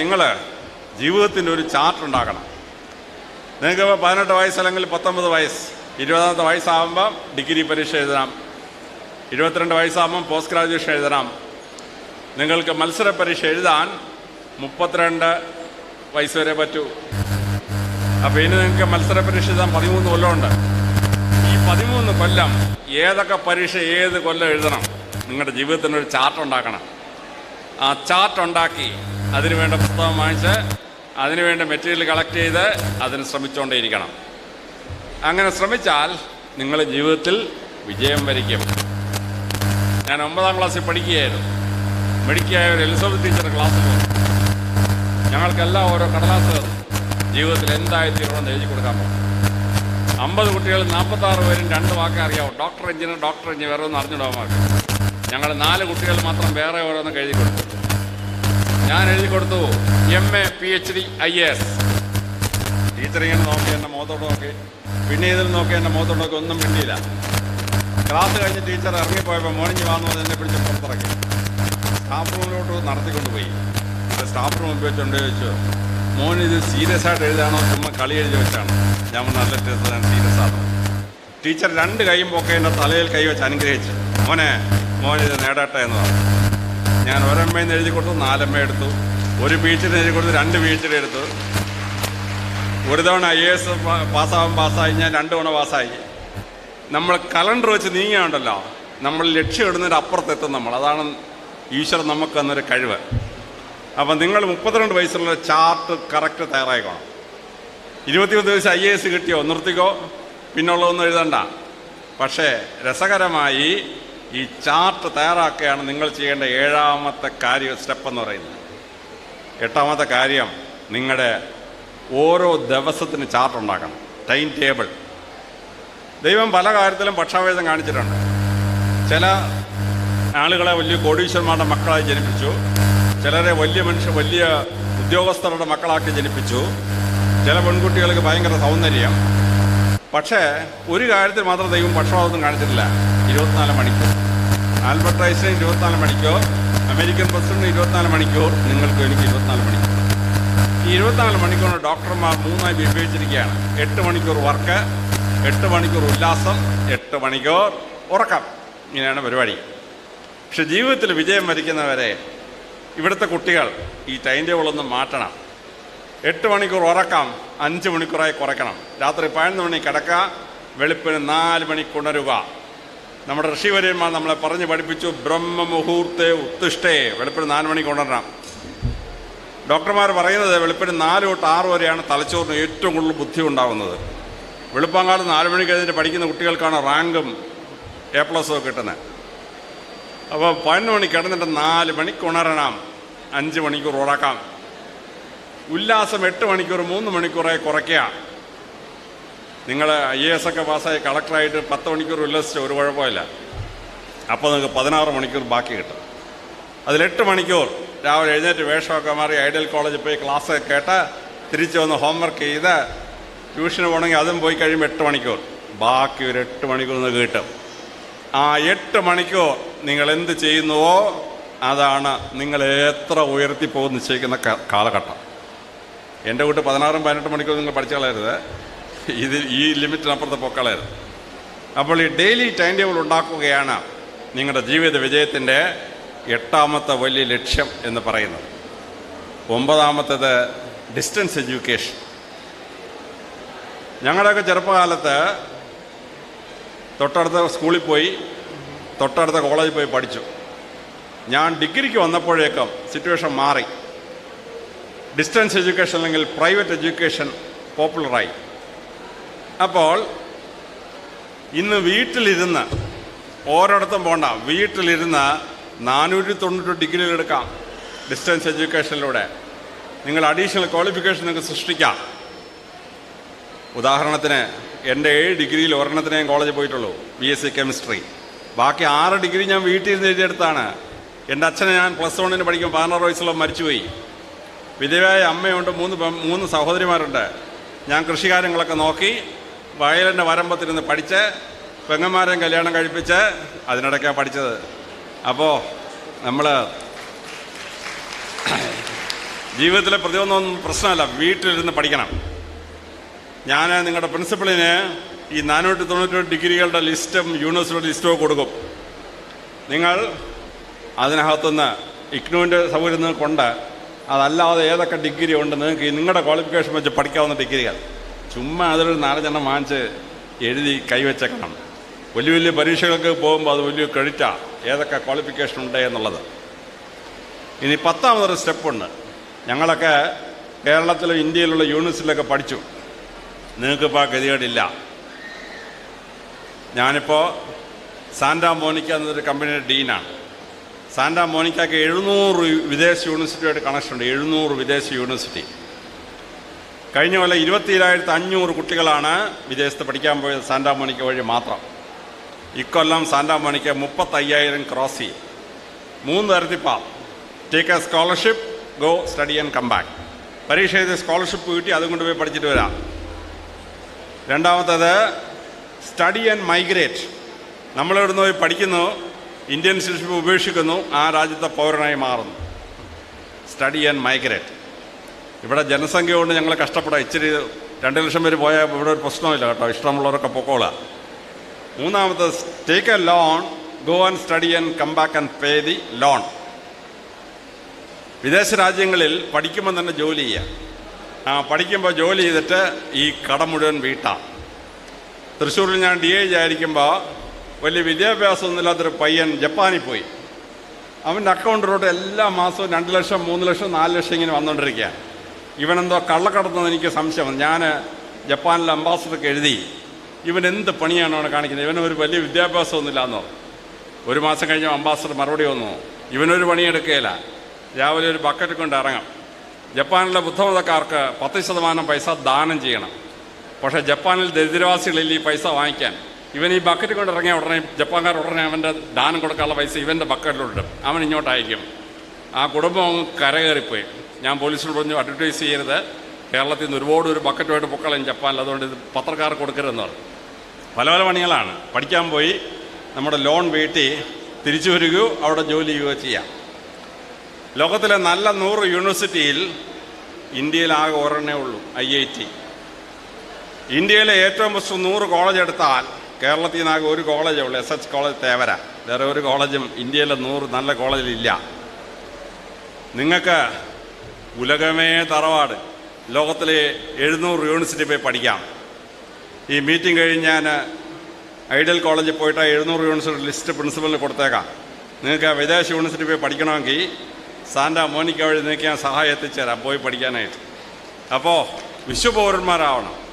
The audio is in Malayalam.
നിങ്ങൾ ജീവിതത്തിന്റെ ഒരു ചാർട്ട് ഉണ്ടാക്കണം നിങ്ങൾക്ക് പതിനെട്ട് വയസ്സ് അല്ലെങ്കിൽ പത്തൊമ്പത് വയസ്സ് ഇരുപതാമത്തെ വയസ്സാകുമ്പോൾ ഡിഗ്രി പരീക്ഷ എഴുതണം. ഇരുപത്തിരണ്ട് വയസ്സാകുമ്പം പോസ്റ്റ് ഗ്രാജുവേഷൻ എഴുതണം. നിങ്ങൾക്ക് മത്സര പരീക്ഷ എഴുതാൻ മുപ്പത്തിരണ്ട് വയസ്സ് വരെ പറ്റൂ. അപ്പോൾ ഇനി നിങ്ങൾക്ക് മത്സര പരീക്ഷ എഴുതാൻ പതിമൂന്ന് കൊല്ലമുണ്ട്. ഈ പതിമൂന്ന് കൊല്ലം ഏതൊക്കെ പരീക്ഷ ഏത് കൊല്ലം എഴുതണം? നിങ്ങളുടെ ജീവിതത്തിനൊരു ചാർട്ട് ഉണ്ടാക്കണം. ആ ചാർട്ട് ഉണ്ടാക്കി അതിനു വേണ്ട പുസ്തകം വാങ്ങിച്ച് അതിനുവേണ്ട മെറ്റീരിയൽ കളക്ട് ചെയ്ത് അതിന് ശ്രമിച്ചുകൊണ്ടേയിരിക്കണം അങ്ങനെ ശ്രമിച്ചാൽ നിങ്ങൾ ജീവിതത്തിൽ വിജയം വരിക്കും. ഞാൻ ഒമ്പതാം ക്ലാസ്സിൽ പഠിക്കുകയായിരുന്നു. മെഡിക്കായ ഒരു എലിസബത്ത് ടീച്ചറുടെ ക്ലാസ്സിൽ വന്നു. ഞങ്ങൾക്കെല്ലാം ഓരോ കടലാസ് ജീവിതത്തിൽ എന്തായി തീരണമെന്ന് എഴുതി കൊടുക്കാൻ പോകും അമ്പത് കുട്ടികൾ നാൽപ്പത്തി ആറ് പേരും രണ്ട് വാക്കേ അറിയാവും. ഡോക്ടർ എഞ്ചിനീയർ ഡോക്ടർ എഞ്ചിനീയർ വേറെ ഒന്നും അറിഞ്ഞിടാമാർക്ക് ഞങ്ങൾ നാല് കുട്ടികൾ മാത്രം വേറെ ഓരോന്നും എഴുതി കൊടുത്തു. ഞാൻ എഴുതി കൊടുത്തു. M A P H D I S teacher ഇങ്ങനെ നോക്കി എന്റെ മുഖത്തോട്ട് നോക്കി. പിന്നെ ഇതിൽ നോക്കി എന്റെ മുഖത്തോട്ട് നോക്കി. ഒന്നും മിണ്ടിയില്ല. ക്ലാസ് കഴിഞ്ഞ് ടീച്ചർ ഇറങ്ങിപ്പോയപ്പോൾ മോർണിംഗ് വാങ്ങുന്നത് എന്നെ പിടിച്ച് പുറത്തിറങ്ങി സ്റ്റാഫ് റൂമിലോട്ട് നടത്തിക്കൊണ്ടുപോയി. സ്റ്റാഫ് റൂമിൽ വെച്ചുകൊണ്ട് ചോദിച്ചു മോൻ ഇത് സീരിയസ് ആയിട്ട് എഴുതാണോ? ചുമ്മാ കളി എഴുതി വെച്ചാണ്. ഞാൻ നല്ല ടീച്ചർ സീരിയസ് ആണ്. ടീച്ചർ രണ്ട് കൈയും പൊക്കെ എന്റെ തലയിൽ കൈ വെച്ച് അനുഗ്രഹിച്ചു. മോനെ മോൻ ഇത് നേടട്ടെ എന്ന് പറഞ്ഞു. ഞാൻ ഒരമ്മയിൽ നിന്ന് എഴുതി കൊടുത്തു നാലമ്മ എടുത്തു. ഒരു ബീച്ചിന് എഴുതി കൊടുത്തു രണ്ട് എടുത്തു. ഒരു തവണ ഐ എസ് പാസ്സാവാൻ പാസ്സായി ഞാൻ രണ്ട് തവണ പാസ്സായി. നമ്മൾ കലണ്ടർ വെച്ച് നീങ്ങിയാണ്ടല്ലോ നമ്മൾ ലക്ഷ്യം ഇടുന്നതിന് അപ്പുറത്തെത്തും നമ്മൾ. അതാണ് ഈശ്വരൻ നമുക്ക് തന്നൊരു കഴിവ്. അപ്പം നിങ്ങൾ മുപ്പത്തിരണ്ട് വയസ്സുള്ള ചാർട്ട് കറക്റ്റ് തയ്യാറായിക്കോണം ഇരുപത്തിയൊന്ന് വയസ്സ് ഐ എ എസ് കിട്ടിയോ? നിർത്തിക്കോ. പിന്നുള്ളതൊന്നും എഴുതണ്ട. പക്ഷേ രസകരമായി ഈ ചാർട്ട് തയ്യാറാക്കുകയാണ് നിങ്ങൾ ചെയ്യേണ്ട ഏഴാമത്തെ കാര്യം സ്റ്റെപ്പ് എന്ന് പറയുന്നത്. എട്ടാമത്തെ കാര്യം നിങ്ങളുടെ ഓരോ ദിവസത്തിന് ചാർട്ട് ഉണ്ടാക്കണം. ടൈം ടേബിൾ ദൈവം പല കാര്യത്തിലും പക്ഷാഭേദം കാണിച്ചിട്ടുണ്ട്. ചില ആളുകളെ വലിയ കോടീശ്വരന്മാരുടെ മക്കളായി ജനിപ്പിച്ചു. ചിലരെ വലിയ മനുഷ്യ വലിയ ഉദ്യോഗസ്ഥരുടെ മക്കളാക്കി ജനിപ്പിച്ചു. ചില പെൺകുട്ടികൾക്ക് ഭയങ്കര സൗന്ദര്യം. പക്ഷേ ഒരു കാര്യത്തിൽ മാത്രം ദൈവം പക്ഷപാതം കാണിച്ചിട്ടില്ല. ഇരുപത്തിനാല് മണിക്കൂർ. ആൽബർട്ട് ഐൻസ്റ്റൈൻ ഇരുപത്തിനാല് മണിക്കൂർ. അമേരിക്കൻ പ്രസിഡന്റ് ഇരുപത്തിനാല് മണിക്കൂർ. നിങ്ങൾക്ക് എനിക്ക് ഇരുപത്തിനാല് മണിക്കൂർ. ഈ ഇരുപത്തിനാല് മണിക്കൂർ ഡോക്ടർമാർ മൂന്നായി വിഭജിച്ചിരിക്കുകയാണ്. എട്ട് മണിക്കൂർ വർക്ക് എട്ട് മണിക്കൂർ ഉല്ലാസം എട്ട് മണിക്കൂർ ഉറക്കം. ഇങ്ങനെയാണ് പരിപാടി. പക്ഷെ ജീവിതത്തിൽ വിജയം വരിക്കുന്നവരെ ഇവിടുത്തെ കുട്ടികൾ ഈ ടൈം ടേബിളൊന്നും മാറ്റണം. എട്ട് മണിക്കൂർ ഉറക്കം അഞ്ച് മണിക്കൂറായി കുറയ്ക്കണം. രാത്രി പതിനൊന്ന് മണി കിടക്കുക വെളുപ്പിന് നാല് മണിക്ക് ഉണരുക. നമ്മുടെ ഋഷിവര്യന്മാർ നമ്മളെ പറഞ്ഞ് പഠിപ്പിച്ചു ബ്രഹ്മമുഹൂർത്തെ ഉത്തിഷ്ടേ വെളുപ്പിന് നാല് മണിക്ക് ഉണരണം ഡോക്ടർമാർ പറയുന്നത് വെളുപ്പിന് നാല് തൊട്ട് ആറ് വരെയാണ് തലച്ചോറിന് ഏറ്റവും കൂടുതൽ ബുദ്ധി ഉണ്ടാകുന്നത് വെളുപ്പാങ്കാലം നാല് മണി കഴിഞ്ഞിട്ട് പഠിക്കുന്ന കുട്ടികൾക്കാണ് റാങ്കും എ പ്ലസും ഒക്കെ കിട്ടുന്നത്. അപ്പോൾ പതിനൊന്ന് മണി കിടന്നിട്ട് നാല് മണിക്ക് ഉണരണം. അഞ്ച് മണിക്കൂർ ഉറക്കാം. ഉല്ലാസം എട്ട് മണിക്കൂർ മൂന്ന് മണിക്കൂറായി കുറയ്ക്കുക. നിങ്ങൾ ഐ എ എസ് ഒക്കെ പാസ്സായി കളക്ടറായിട്ട് പത്ത് മണിക്കൂർ ഉല്ലസിച്ച ഒരു കുഴപ്പമില്ല. അപ്പോൾ നിങ്ങൾക്ക് പതിനാറ് മണിക്കൂർ ബാക്കി കിട്ടും. അതിലെട്ട് മണിക്കൂർ രാവിലെ എഴുന്നേറ്റ് വേഷമൊക്കെ മാറി ഐഡിയൽ കോളേജിൽ പോയി ക്ലാസ് കേട്ട് തിരിച്ച് വന്ന് ഹോംവർക്ക് ചെയ്ത് ട്യൂഷന് പോകണമെങ്കിൽ അതും പോയി കഴിയുമ്പോൾ എട്ട് മണിക്കൂർ. ബാക്കി ഒരു എട്ട് മണിക്കൂർ നിങ്ങൾക്ക് കിട്ടും. ആ എട്ട് മണിക്കൂർ നിങ്ങൾ എന്ത് ചെയ്യുന്നുവോ അതാണ് നിങ്ങൾ എത്ര ഉയർത്തി നിശ്ചയിക്കുന്ന കാലഘട്ടം. എന്റെ കൂട്ട് പതിനാറും പതിനെട്ട് മണിക്കൂർ നിങ്ങൾ പഠിച്ചു കളയരുത്. ഇത് ഈ ലിമിറ്റിനപ്പുറത്ത് പൊക്കളയരുത് അപ്പോൾ ഈ ഡെയിലി ടൈം ടേബിൾ ഉണ്ടാക്കുകയാണ് നിങ്ങളുടെ ജീവിത വിജയത്തിന്റെ എട്ടാമത്തെ വലിയ ലക്ഷ്യം എന്ന് പറയുന്നത്. ഒമ്പതാമത്തേത് ഡിസ്റ്റൻസ് എഡ്യൂക്കേഷൻ. ഞങ്ങളുടെയൊക്കെ ചെറുപ്പകാലത്ത് തൊട്ടടുത്ത സ്കൂളിൽ പോയി തൊട്ടടുത്ത കോളേജിൽ പോയി പഠിച്ചു. ഞാൻ ഡിഗ്രിക്ക് വന്നപ്പോഴേക്കും സിറ്റുവേഷൻ മാറി. ഡിസ്റ്റൻസ് എഡ്യൂക്കേഷൻ അല്ലെങ്കിൽ പ്രൈവറ്റ് എഡ്യൂക്കേഷൻ പോപ്പുലറായി. അപ്പോൾ ഇന്ന് വീട്ടിലിരുന്ന് ഓരോടത്തും പോണ്ട. വീട്ടിലിരുന്ന് നാനൂറ്റി തൊണ്ണൂറ്റി ഡിഗ്രികൾ എടുക്കാം. ഡിസ്റ്റൻസ് എഡ്യൂക്കേഷനിലൂടെ. നിങ്ങൾ അഡീഷണൽ ക്വാളിഫിക്കേഷൻ നിങ്ങൾക്ക് സൃഷ്ടിക്കാം. ഉദാഹരണത്തിന് എന്റെ ഏഴ് ഡിഗ്രിയിൽ ഒരെണ്ണത്തിന് ഞാൻ കോളേജിൽ പോയിട്ടുള്ളൂ ബി എസ് സി കെമിസ്ട്രി ബാക്കി ആറ് ഡിഗ്രി ഞാൻ വീട്ടിൽ നിന്ന് എഴുതിയെടുത്താണ്. എന്റെ അച്ഛനെ ഞാൻ പ്ലസ് വണ്ണിന് പഠിക്കും പതിനാറ് വയസ്സുള്ള മരിച്ചുപോയി. വിധവയായ അമ്മയുണ്ട് മൂന്ന് മൂന്ന് സഹോദരിമാരുണ്ട്. ഞാൻ കൃഷികാര്യങ്ങളൊക്കെ നോക്കി വയലിന്റെ വരമ്പത്തിരുന്ന് പഠിച്ച് പെങ്ങന്മാരെയും കല്യാണം കഴിപ്പിച്ച് അതിനിടയ്ക്കാണ് പഠിച്ചത്. അപ്പോൾ നമ്മൾ ജീവിതത്തിലെ പ്രതിയൊന്നും പ്രശ്നമല്ല വീട്ടിലിരുന്ന് പഠിക്കണം. ഞാൻ നിങ്ങളുടെ പ്രിൻസിപ്പളിന് ഈ നാനൂറ്റി തൊണ്ണൂറ്റി ഡിഗ്രികളുടെ ലിസ്റ്റും യൂണിവേഴ്സിറ്റിയുടെ ലിസ്റ്റും കൊടുക്കും. നിങ്ങൾ അതിനകത്തുനിന്ന് ഇഗ്നുവിന്റെ സൗകര്യം നിങ്ങൾക്കുണ്ട് അതല്ലാതെ ഏതൊക്കെ ഡിഗ്രി ഉണ്ട് നിങ്ങൾക്ക് നിങ്ങളുടെ ക്വാളിഫിക്കേഷൻ വെച്ച് പഠിക്കാവുന്ന ഡിഗ്രികൾ. ചുമ്മാ അതൊരു നാലഞ്ചെണ്ണം വാങ്ങിച്ച് എഴുതി കൈവച്ചേക്കണം. വലിയ വലിയ പരീക്ഷകൾക്ക് പോകുമ്പോൾ അത് വലിയ ക്രെഡിറ്റാണ് ഏതൊക്കെ ക്വാളിഫിക്കേഷൻ ഉണ്ട് എന്നുള്ളത്. ഇനി പത്താമതൊരു സ്റ്റെപ്പുണ്ട് ഞങ്ങളൊക്കെ കേരളത്തിലും ഇന്ത്യയിലുള്ള യൂണിവേഴ്സിറ്റിയിലൊക്കെ പഠിച്ചു. നിങ്ങൾക്കിപ്പോൾ ഗതികേടില്ല. ഞാനിപ്പോൾ സാന്റാ മോനിക്ക എന്നൊരു കമ്പനിയുടെ ഡീനാണ്. സാന്റാ മോനിക്കയ്ക്ക് എഴുന്നൂറ് വിദേശ യൂണിവേഴ്സിറ്റിയായിട്ട് കണക്ഷൻ ഉണ്ട്. എഴുന്നൂറ് വിദേശ യൂണിവേഴ്സിറ്റി കഴിഞ്ഞ കൊല്ലം ഇരുപത്തിയേഴായിരത്തി അഞ്ഞൂറ് കുട്ടികളാണ് വിദേശത്ത് പഠിക്കാൻ പോയത് സാന്റാ മോണിക്ക വഴി മാത്രം. ഇക്കൊല്ലം സാന്റാ മോനിക്ക മുപ്പത്തയ്യായിരം ക്രോസ് ചെയ്യും. മൂന്ന് തരത്തിപ്പാ take a scholarship go study and come back പരീക്ഷ എഴുതി സ്കോളർഷിപ്പ് കിട്ടി അതും കൊണ്ടുപോയി പഠിച്ചിട്ട് വരാം. രണ്ടാമത്തേത് സ്റ്റഡി ആൻഡ് മൈഗ്രേറ്റ് നമ്മളിവിടുന്ന് പോയി പഠിക്കുന്നു ഇന്ത്യൻ സിറ്റിസൺഷിപ്പ് ഉപേക്ഷിക്കുന്നു ആ രാജ്യത്തെ പൗരനായി മാറുന്നു. സ്റ്റഡി ആൻഡ് മൈഗ്രേറ്റ് ഇവിടെ ജനസംഖ്യ കൊണ്ട് ഞങ്ങൾ കഷ്ടപ്പെടാം. ഇച്ചിരി രണ്ട് ലക്ഷം പേര് പോയാൽ ഇവിടെ ഒരു പ്രശ്നമില്ല കേട്ടോ. ഇഷ്ടമുള്ളവരൊക്കെ പൊക്കോളാം. മൂന്നാമത്തെ take a loan go and study and come back and pay the loan വിദേശ രാജ്യങ്ങളിൽ പഠിക്കുമ്പോൾ തന്നെ ജോലി ചെയ്യുക ആ പഠിക്കുമ്പോൾ ജോലി ചെയ്തിട്ട് ഈ കട മുഴുവൻ വീട്ടാം. തൃശ്ശൂരിൽ ഞാൻ ഡി ഐ ആയിരിക്കുമ്പോൾ വലിയ വിദ്യാഭ്യാസമൊന്നുമില്ലാത്തൊരു പയ്യൻ ജപ്പാനിൽ പോയി. അവന്റെ അക്കൗണ്ടിലോട്ട് എല്ലാ മാസവും രണ്ട് ലക്ഷം മൂന്ന് ലക്ഷം നാല് ലക്ഷം ഇങ്ങനെ വന്നുകൊണ്ടിരിക്കുക ഇവനെന്തോ കള്ളക്കടത്തെന്ന് എനിക്ക് സംശയം ഞാൻ ജപ്പാനിലെ അംബാസഡർക്ക് എഴുതി. ഇവൻ എന്ത് പണിയാണ് അവിടെ കാണിക്കുന്നത്? ഇവന് ഒരു വലിയ വിദ്യാഭ്യാസമൊന്നുമില്ലാന്നോ? ഒരു മാസം കഴിഞ്ഞ അംബാസഡർ മറുപടി വന്നു. ഇവനൊരു പണിയെടുക്കുകയില്ല രാവിലെ ഒരു ബക്കറ്റ് കൊണ്ട് ഇറങ്ങാം. ജപ്പാനിലെ ബുദ്ധമതക്കാർക്ക് പത്ത് ശതമാനം പൈസ ദാനം ചെയ്യണം. പക്ഷേ ജപ്പാനിൽ ദരിദ്രവാസികളിൽ ഈ പൈസ വാങ്ങിക്കാൻ? ഇവൻ ഈ ബക്കറ്റ് കൊണ്ട് ഇറങ്ങിയ ഉടനെ ജപ്പാൻകാർ ഉടനെ അവന്റെ ദാനം കൊടുക്കാനുള്ള പൈസ ഇവന്റെ ബക്കറ്റിലോട്ട് അവൻ ഇങ്ങോട്ടയക്കും ആ കുടുംബം അങ്ങ് കരകയറിപ്പോയി. ഞാൻ പോലീസിൽ പറഞ്ഞു അഡ്വർടൈസ് ചെയ്യരുത്. കേരളത്തിൽ നിന്ന് ഒരുപാട് ഒരു ബക്കറ്റുമായിട്ട് പൊക്കളയും ജപ്പാനിൽ. അതുകൊണ്ട് ഇത് പത്രക്കാർക്ക് കൊടുക്കരുതെന്ന് പറഞ്ഞു. പല പല പണികളാണ്. പഠിക്കാൻ പോയി നമ്മുടെ ലോൺ വീട്ടി തിരിച്ചു വരികയോ അവിടെ ജോലി ചെയ്യുകയോ ചെയ്യാം. ലോകത്തിലെ നല്ല നൂറ് യൂണിവേഴ്സിറ്റിയിൽ ഇന്ത്യയിലാകെ ഒരെണ്ണേ ഉള്ളൂ ഐ ഐ ടി. ഇന്ത്യയിലെ ഏറ്റവും ബെസ്റ്റ് നൂറ് കോളേജ് എടുത്താൽ കേരളത്തിൽ നിന്നാകെ ഒരു കോളേജേ ഉള്ളൂ എസ് എച്ച് കോളേജ് തേവര. വേറെ ഒരു കോളേജും ഇന്ത്യയിലെ നൂറ് നല്ല കോളേജിലില്ല. നിങ്ങൾക്ക് ഉലകമേ തറവാട്. ലോകത്തിലെ എഴുന്നൂറ് യൂണിവേഴ്സിറ്റി പോയി പഠിക്കാം. ഈ മീറ്റിംഗ് കഴിഞ്ഞ് ഞാൻ ഐഡിയൽ കോളേജിൽ പോയിട്ട് എഴുന്നൂറ് യൂണിവേഴ്സിറ്റി ലിസ്റ്റ് പ്രിൻസിപ്പലിന് കൊടുത്തേക്കാം. നിങ്ങൾക്ക് വിദേശ യൂണിവേഴ്സിറ്റി പോയി പഠിക്കണമെങ്കിൽ സാന്റ മോനിക്ക വഴി നിങ്ങൾക്ക് ഞാൻ സഹായം എത്തിച്ചേരാം പോയി പഠിക്കാനായിട്ട്. അപ്പോൾ വിശ്വപൗരന്മാരാവണം.